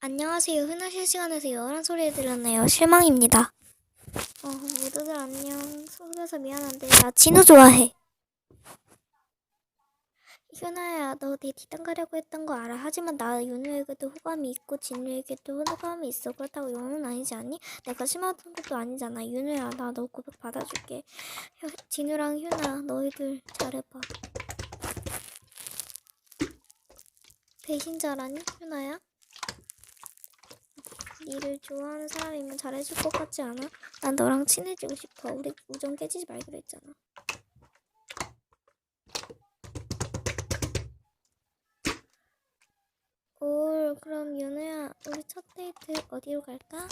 안녕하세요. 흔한 실시간에서 여란 소리를 들었네요. 실망입니다. 어, 모두들 안녕. 속여서 미안한데 나 진우 좋아해. 현아야, 너 내 뒷담 가려고 했던 거 알아. 하지만 나 윤우에게도 호감이 있고 진우에게도 호감이 있어. 그렇다고 영은 아니지 않니? 내가 심하던 것도 아니잖아. 윤우야, 나 너 고백 받아줄게. 현- 진우랑 현아, 너희들 잘해봐. 배신자라니? 현아야? 니를 좋아하는 사람이면 잘해줄 것 같지 않아? 난 너랑 친해지고 싶어. 우리 우정 깨지지 말기로 했잖아. 올, 그럼 윤우야, 우리 첫 데이트 어디로 갈까?